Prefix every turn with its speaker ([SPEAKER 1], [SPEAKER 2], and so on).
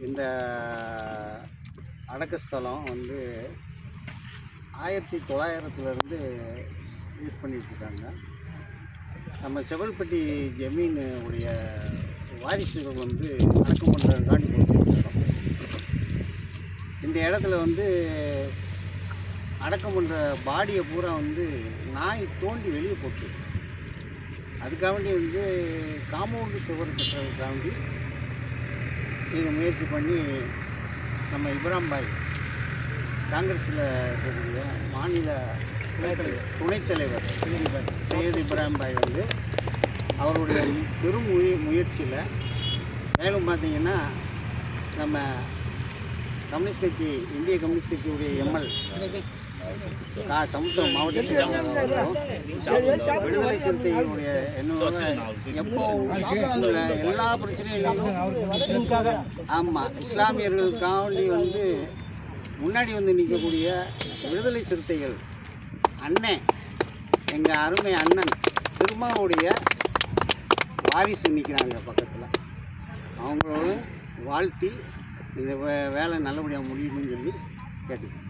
[SPEAKER 1] இந்த அடக்கஸ்தலம் வந்து ஆயிரத்தி தொள்ளாயிரத்துலேருந்து யூஸ் பண்ணிட்டு இருக்காங்க நம்ம செவல்பட்டி ஜமீன் உடைய வாரிசுகள் வந்து அடக்கம் பண்ணுறதுக்காண்டி கொடுத்துருக்கோம் இந்த இடத்துல வந்து அடக்கம் பண்ணுற பாடியை பூரா வந்து நாய் தோண்டி வெளியே போட்டு அதுக்காண்டி வந்து காம்பவுண்டு சுவர் தாண்டி நீங்கள் முயற்சி பண்ணி நம்ம இப்ராம்பாய் காங்கிரஸில் இருக்கக்கூடிய மாநில துணைத் தலைவர் சையத் இப்ராஹிம் வந்து அவருடைய பெரும் முய முயற்சியில் மேலும் பார்த்தீங்கன்னா நம்ம கம்யூனிஸ்ட் கட்சி இந்திய கம்யூனிஸ்ட் கட்சியுடைய எம்எல் கா சமுத்திரம் மாவட்டத்தில் செயலாளரும் விடுதலை சிறுத்தைகளுடைய என்னோட எப்போ உள்ள எல்லா பிரச்சனையிலும் ஆமாம் இஸ்லாமியர்களுக்காண்டி வந்து முன்னாடி வந்து நிற்கக்கூடிய விடுதலை சிறுத்தைகள் அண்ணன் எங்கள் அருமை அண்ணன் திருமாவுடைய வாரிசு நிற்கிறாங்க பக்கத்தில் அவங்களோட வாழ்த்தி இந்த வே வேலை நல்லபடியாக முடியும்னு சொல்லி கேட்டுக்கிறேன்